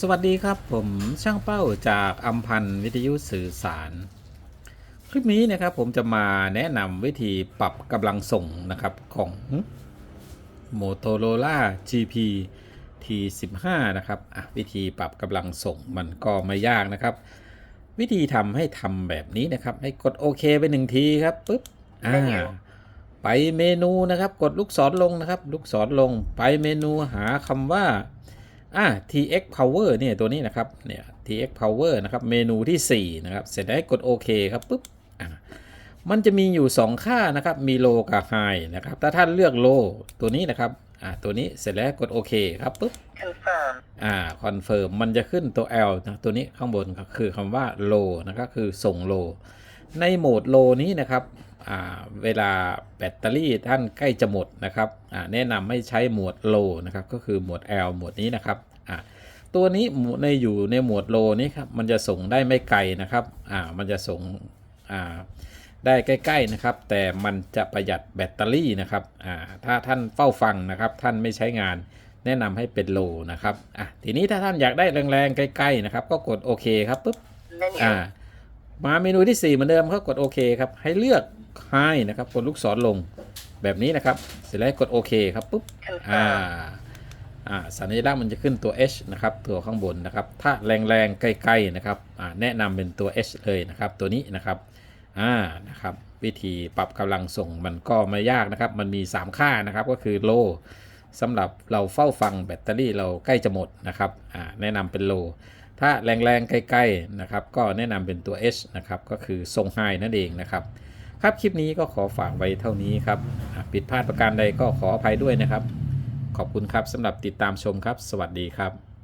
สวัสดีครับผมช่างเป้าจากอัมพันธ์วิทยุสื่อสาร คลิปนี้นะครับผมจะมาแนะนำวิธีปรับกำลังส่งนะครับของ Motorola GP T15 นะครับอะวิธีปรับกำลังส่งมันก็ไม่ยากนะครับ วิธีทำให้ทำแบบนี้นะครับ ให้กดโอเคไปหนึ่งทีครับปุ๊บอ่าไปเมนูนะครับ กดลูกศรลงนะครับ ลูกศรลงไปเมนูหาคำว่า อ่า TX Power เนี่ยตัวนี้นะครับเนี่ย TX Power นะครับเมนูที่ 4 นะครับ เสร็จแล้วกดโอเคครับปุ๊บอ่ามันจะมีอยู่ 2 ค่านะครับมี low กับ high นะครับถ้าท่านเลือก low ตัวนี้นะครับอ่าตัวนี้เสร็จแล้วกดโอเคครับปุ๊บ confirm อ่าคอนเฟิร์มมันจะขึ้นตัว L นะตัวนี้ข้างบนก็คือคำว่า low นะครับคือส่ง low ในโหมด low นี้นะครับอ่าเวลาแบตเตอรี่ท่านใกล้จะหมดนะครับอ่าแนะนำให้ใช้โหมด low นะครับก็คือโหมด L โหมดนี้นะครับอ่าตัวนี้หมู่ในอยู่ในโหมด low นี้ครับมันจะส่งได้ไม่ไกลนะครับอ่ามันจะส่งอ่าได้ใกล้ๆนะครับ แต่มันจะประหยัดแบตเตอรี่นะครับอ่าถ้าท่านเฝ้าฟังนะครับ ท่านไม่ใช้งานแนะนำให้เป็นโลนะครับอะทีนี้ถ้าท่านอยากได้แรงๆใกล้ๆนะครับ ก็กดโอเคครับปุ๊บ menu อ่า มาเมนูที่ 4 เหมือนเดิมครับกดโอเคครับให้เลือก High นะครับกดลูกศรลงแบบนี้นะครับ เสร็จแล้วกดโอเคครับปุ๊บอ่า confirm อ่าสัญลักษณ์มันจะขึ้นตัว H นะครับตัวข้างบนนะครับถ้าแรงๆใกล้ๆนะครับอ่าแนะนำเป็นตัว H เลยนะครับตัวนี้นะครับอ่านะครับวิธีปรับกำลังส่งมันก็ไม่ยากนะครับ มันมี 3 ค่านะครับก็คือ low สำหรับเราเฝ้าฟังแบตเตอรี่เราใกล้จะหมดนะครับแนะนำเป็นโล ถ้าแรงๆใกล้ๆนะครับก็แนะนำเป็นตัว H นะครับก็คือทรงไฮนั่นเองนะครับครับคลิปนี้ก็ขอฝากไว้เท่านี้ครับผิดพลาดประการใดก็ขออภัยด้วยนะครับ ขอบคุณครับสำหรับติดตามชมครับ สวัสดีครับ